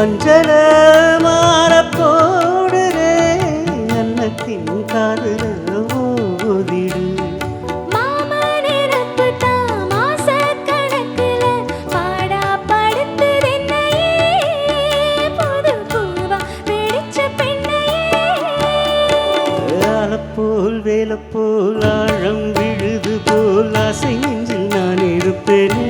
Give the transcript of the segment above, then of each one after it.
அஞ்சன மாறப்போடுறே அன்னத்தின் காதல ஓதிடு. போல் வேல போல் ஆழம் விழுது போல் ஆசை நெஞ்சில் நான் இருப்பேனே.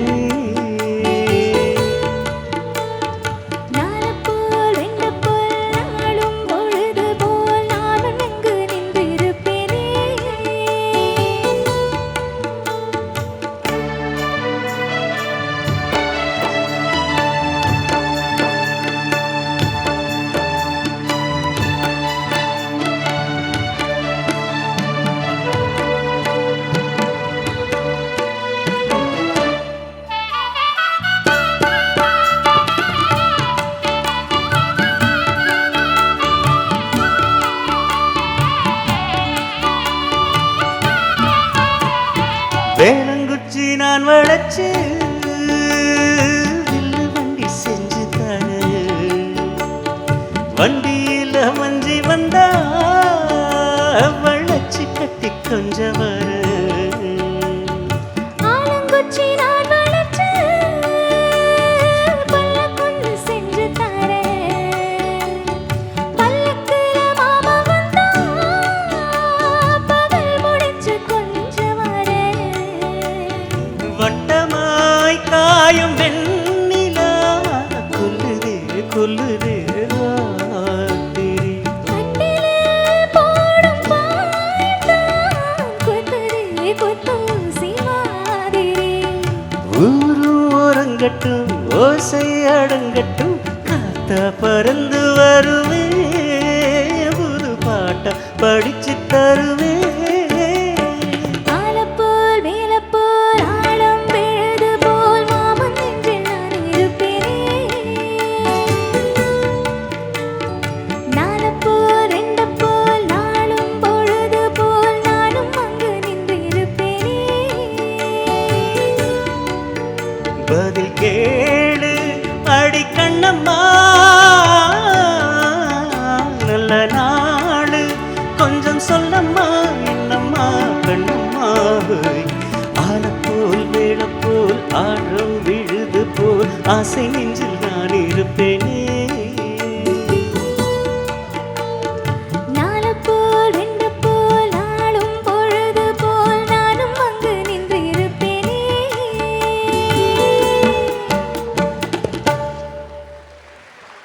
வளைச்சு வண்டி செஞ்சு தாரு. வண்டியில மஞ்சி வந்தா வளைச்சு கட்டி கொஞ்சம் வரு ஆலங்குச்சினா சாயும் வெண்ணிலா கொல்லுது கொல்லுது ஊரங்கட்டும் ஓசை அடங்கட்டும் காத்தா பறந்து வருவே புது பாட்டா படிச்சு தருவே ஆழம் விழுது போல் ஆசை நெஞ்சில் நான் இருப்பேனே.